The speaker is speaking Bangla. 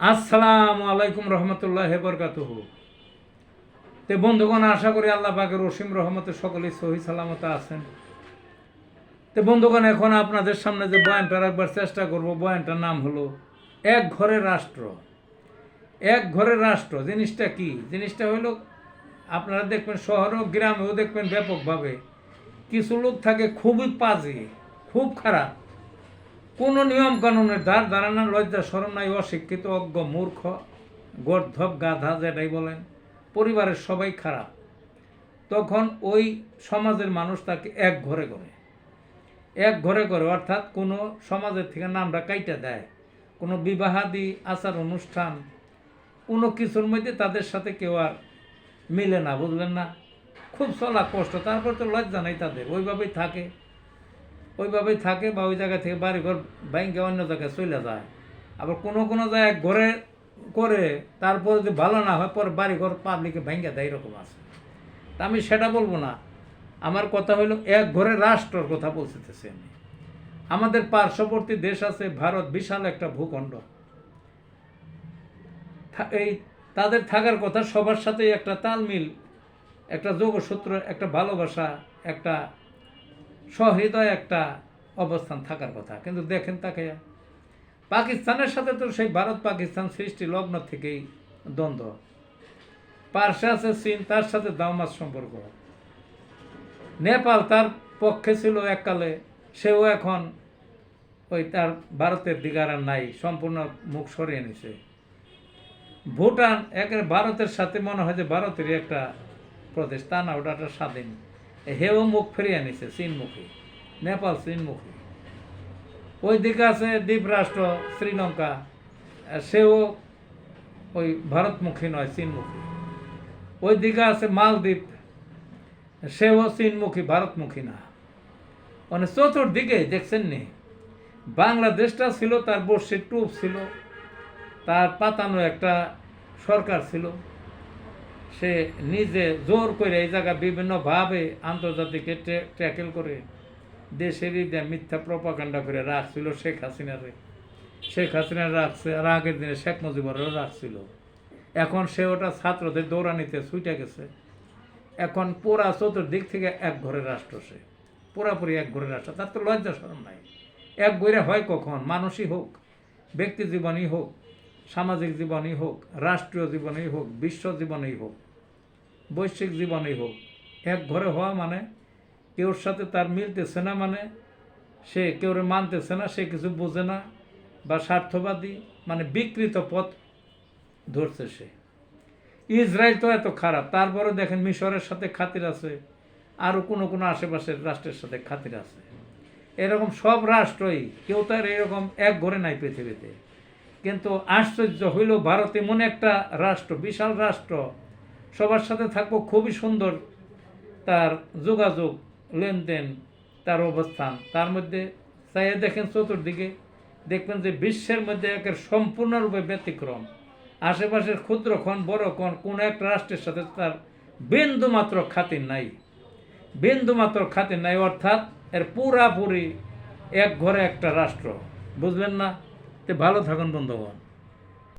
আসসালামু আলাইকুম রহমতুল্লাহ বরকাতুহ। তে বন্ধুগণ, আশা করি আল্লাহ পাকের রসিম রহমতে সকলেই সহি সালামত আছেন। তে বন্ধুগণ, এখন আপনাদের সামনে যে বয়ানটা রাখবার চেষ্টা করব, বয়ানটার নাম হলো, এক ঘরের রাষ্ট্র। এক ঘরের রাষ্ট্র, জিনিসটা কি? জিনিসটা হলো, আপনারা দেখবেন শহরেও গ্রামেও দেখবেন ব্যাপকভাবে কিছু লোক থাকে খুবই পাজি, খুব খারাপ। কোনো নিয়ম কানুনের ধার ধারণা লজ্জা, শরম নাই, অশিক্ষিত, অজ্ঞ, মূর্খ, গর্ধব, গাধা যেটাই বলেন, পরিবারের সবাই খারাপ। তখন ওই সমাজের মানুষ তাকে এক ঘরে করে। এক ঘরে করে, অর্থাৎ কোনো সমাজের থেকে নামটা কাইটা দেয়। কোনো বিবাহাদি, আচার, অনুষ্ঠান, কোনো কিছুর মধ্যে তাদের সাথে কেউ আর মিলে না, বুঝলেন না? খুব চলা কষ্ট, তারপর তো লজ্জা নেই তাদের, ওইভাবেই থাকে। ওইভাবেই থাকে বা ওই জায়গা থেকে বাড়িঘর ব্যাংকে অন্য জায়গায় চলে যায়। আবার কোনো কোনো জায়গায় ঘরে করে তারপরে যদি ভালো না হয়, পরে বাড়িঘর পাবলিকে ভেঙে দেয় এরকম আছে। তা আমি সেটা বলব না। আমার কথা হলো, এক ঘরে রাষ্ট্রর কথা বলতেছি আমি। আমাদের পার্শ্ববর্তী দেশ আছে, ভারত বিশাল একটা ভূখণ্ড। এই তাদের থাকার কথা সবার সাথেই একটা তালমিল একটা যোগসূত্র, একটা ভালোবাসা, একটা সহৃদয় একটা অবস্থান থাকার কথা। কিন্তু দেখেন তাকে, পাকিস্তানের সাথে তো সেই ভারত পাকিস্তান সৃষ্টি লগ্ন থেকেই দ্বন্দ্ব। পার্শ্বে আছে চীন, তার সাথে দাওমাস সম্পর্ক। নেপাল তার পক্ষে ছিল এককালে, সেও এখন ওই তার ভারতের দিকে আর নাই, সম্পূর্ণ মুখ সরিয়ে নিছে। ভুটান একের ভারতের সাথে মনে হয় যে ভারতেরই একটা প্রদেশ, তা না, ওটা একটা স্বাধীন। হেও মুখ ফিরিয়ে নিছে চীনমুখী। নেপাল চীনমুখী। ওই দিকে আছে দ্বীপরাষ্ট্র, শ্রীলঙ্কা সেও ওই ভারতমুখী নয়, চীনমুখী। ওই দিকে আছে মালদ্বীপ সেও চীনমুখী, ভারতমুখী না। মানে চতুর্দিকে দেখছেন নি বাংলাদেশটা ছিল, তার বর্ষির টুপ ছিল, তার পাতানো একটা সরকার ছিল। সে নিজে জোর করে এই জায়গা বিভিন্নভাবে আন্তর্জাতিকে ট্যাকেল করে দেশের ঈদে মিথ্যা প্রপাকাণ্ডা করে রাখছিল শেখ হাসিনারে। শেখ হাসিনা রাখছে আর আগের দিনে শেখ মুজিবুরও রাখছিল এখন সে ওটা ছাত্রদের দৌড়ানিতে ছুটে গেছে। এখন পুরা চতুর্দিক থেকে এক ঘরে রাষ্ট্র সে। পুরাপুরি এক ঘরে রাষ্ট্র। তার তো লজ্জা শরম নাই। এক ঘরে হয় কখন? মানুষই হোক, ব্যক্তি জীবনই হোক। সামাজিক জীবনই হোক, রাষ্ট্রীয় জীবনেই হোক, বিশ্ব জীবনেই হোক, বৈশ্বিক জীবনেই হোক, এক ঘরে হওয়া মানে কেউর সাথে তার মিলতেছে না মানে সে কেউরে মানতেছে না, সে কিছু বোঝে না বা স্বার্থবাদী মানে বিকৃত পথ ধরছে সে। ইসরায়েল তো এত খারাপ তারপরে দেখেন মিশরের সাথে খাতির আছে, আরও কোনো কোনো আশেপাশের রাষ্ট্রের সাথে খাতির আছে। এরকম সব রাষ্ট্রই, কেউ তার এরকম এক ঘরে নাই পৃথিবীতে। কিন্তু আশ্চর্য হইল, ভারত এমন একটা রাষ্ট্র, বিশাল রাষ্ট্র, সবার সাথে থাকব খুবই সুন্দর তার যোগাযোগ, লেনদেন, তার অবস্থান। তার মধ্যে চাইয়ে দেখেন চতুর্দিকে, দেখবেন যে বিশ্বের মধ্যে একের সম্পূর্ণরূপে ব্যতিক্রম। আশেপাশের ক্ষুদ্র ক্ষণ, বড় ক্ষণ, কোন একটা রাষ্ট্রের সাথে তার বিন্দু মাত্র খাতির নাই। বিন্দু মাত্র খাতির নাই, অর্থাৎ এর পুরাপুরি এক ঘরে একটা রাষ্ট্র। বুঝলেন না? তে ভালো থাকুন বন্ধুগণ।